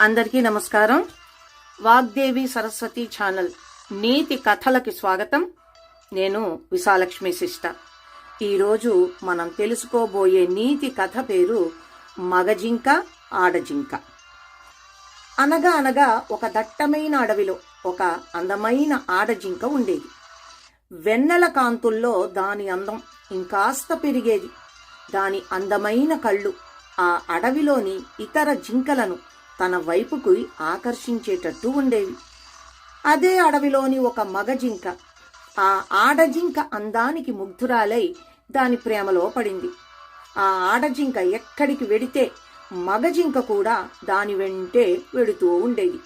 అందరికీ నమస్కారం. వాగ్దేవి సరస్వతి ఛానల్ నీతి కథలకి స్వాగతం. నేను విశాలక్ష్మి శిష్ట ఈరోజు మనం తెలుసుకోబోయే నీతి కథ పేరు మగజింక ఆడజింక. అనగా అనగా ఒక దట్టమైన అడవిలో ఒక అందమైన ఆడజింక ఉండేది. వెన్నెల కాంతుల్లో దాని అందం ఇంకాస్త పెరిగేది. దాని అందమైన కళ్ళు ఆ అడవిలోని ఇతర జింకలను తన వైపుకు ఆకర్షించేటట్టు ఉండేవి. అదే అడవిలోని ఒక మగ జింక. ఆ ఆడజింక అందానికి ముగ్ధురాలై దాని ప్రేమలో పడింది. ఆ ఆడజింక ఎక్కడికి వెడితే మగజింక కూడా దాని వెంటే వెడుతూ ఉండేది.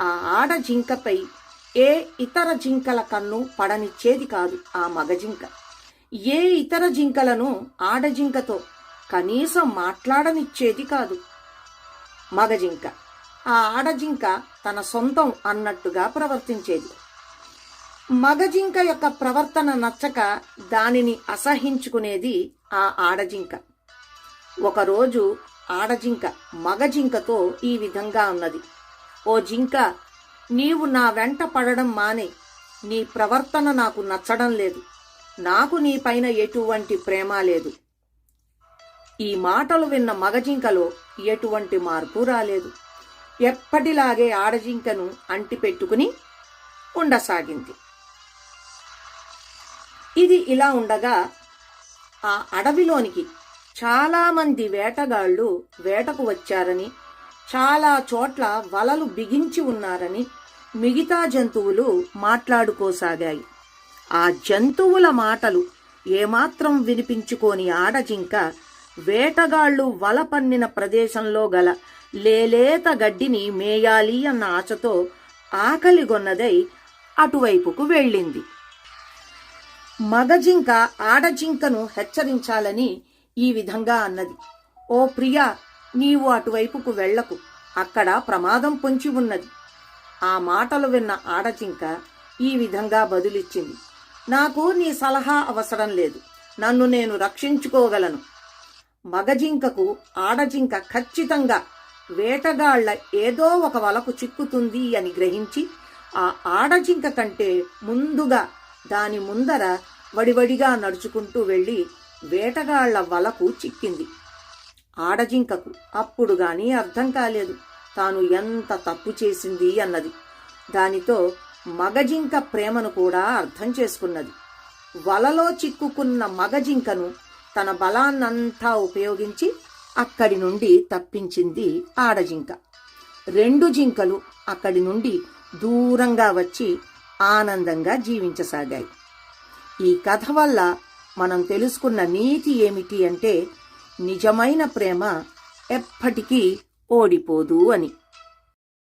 ఆ ఆడజింకపై ఏ ఇతర జింకల కన్ను పడనిచ్చేది కాదు ఆ మగజింక ఏ ఇతర జింకలను ఆడజింకతో కనీసం మాట్లాడనిచ్చేది కాదు. మగజింక ఆ ఆడజింక తన సొంతం అన్నట్టుగా ప్రవర్తించేది. మగజింక యొక్క ప్రవర్తన నచ్చక దానిని అసహించుకునేది ఆ ఆడజింక ఒకరోజు ఆడజింక మగజింకతో ఈ విధంగా ఉన్నది. ఓ జింక నీవు నా వెంట పడడం మానే. నీ ప్రవర్తన నాకు నచ్చడం లేదు. నాకు నీపైన ఎటువంటి ప్రేమ లేదు. ఈ మాటలు విన్న మగజింకలో ఎటువంటి మార్పు రాలేదు. ఎప్పటిలాగే ఆడజింకను అంటిపెట్టుకుని ఉండసాగింది. ఇది ఇలా ఉండగా ఆ అడవిలోనికి చాలామంది వేటగాళ్ళు వేటకు వచ్చారని చాలా చోట్ల వలలు బిగించి ఉన్నారని మిగతా జంతువులు మాట్లాడుకోసాగాయి. ఆ జంతువుల మాటలు ఏమాత్రం వినిపించుకోని ఆడజింక వేటగాళ్ళు వల పన్నిన ప్రదేశంలో గల లేలేత గడ్డిని మేయాలి అన్న ఆశతో ఆకలిగొన్నదై అటువైపుకు వెళ్ళింది. మగజింక ఆడజింకను హెచ్చరించాలని ఈ విధంగా అన్నది. ఓ ప్రియా నీవు అటువైపుకు వెళ్ళకు అక్కడ ప్రమాదం పొంచి ఉన్నది. ఆ మాటలు విన్న ఆడజింక ఈ విధంగా బదులిచ్చింది. నాకు నీ సలహా అవసరం లేదు. నన్ను నేను రక్షించుకోగలను. మగజింకకు ఆడజింక ఖచ్చితంగా వేటగాళ్ళ ఏదో ఒక వలకు చిక్కుతుంది అని గ్రహించి ఆ ఆడజింక కంటే ముందుగా దాని ముందర వడివడిగా నడుచుకుంటూ వెళ్ళి వేటగాళ్ళ వలకు చిక్కింది. ఆడజింకకు అప్పుడు గాని అర్థం కాలేదు. తాను ఎంత తప్పు చేసింది అన్నది. దానితో మగజింక ప్రేమను కూడా అర్థం చేసుకున్నది. వలలో చిక్కుకున్న మగజింకను తన బలాన్నంతా ఉపయోగించి అక్కడి నుండి తప్పించింది ఆడజింక. రెండు జింకలు అక్కడి నుండి దూరంగా వచ్చి ఆనందంగా జీవించసాగాయి. ఈ కథ వల్ల మనం తెలుసుకున్న నీతి ఏమిటి అంటే నిజమైన ప్రేమ ఎప్పటికీ ఓడిపోదు అని.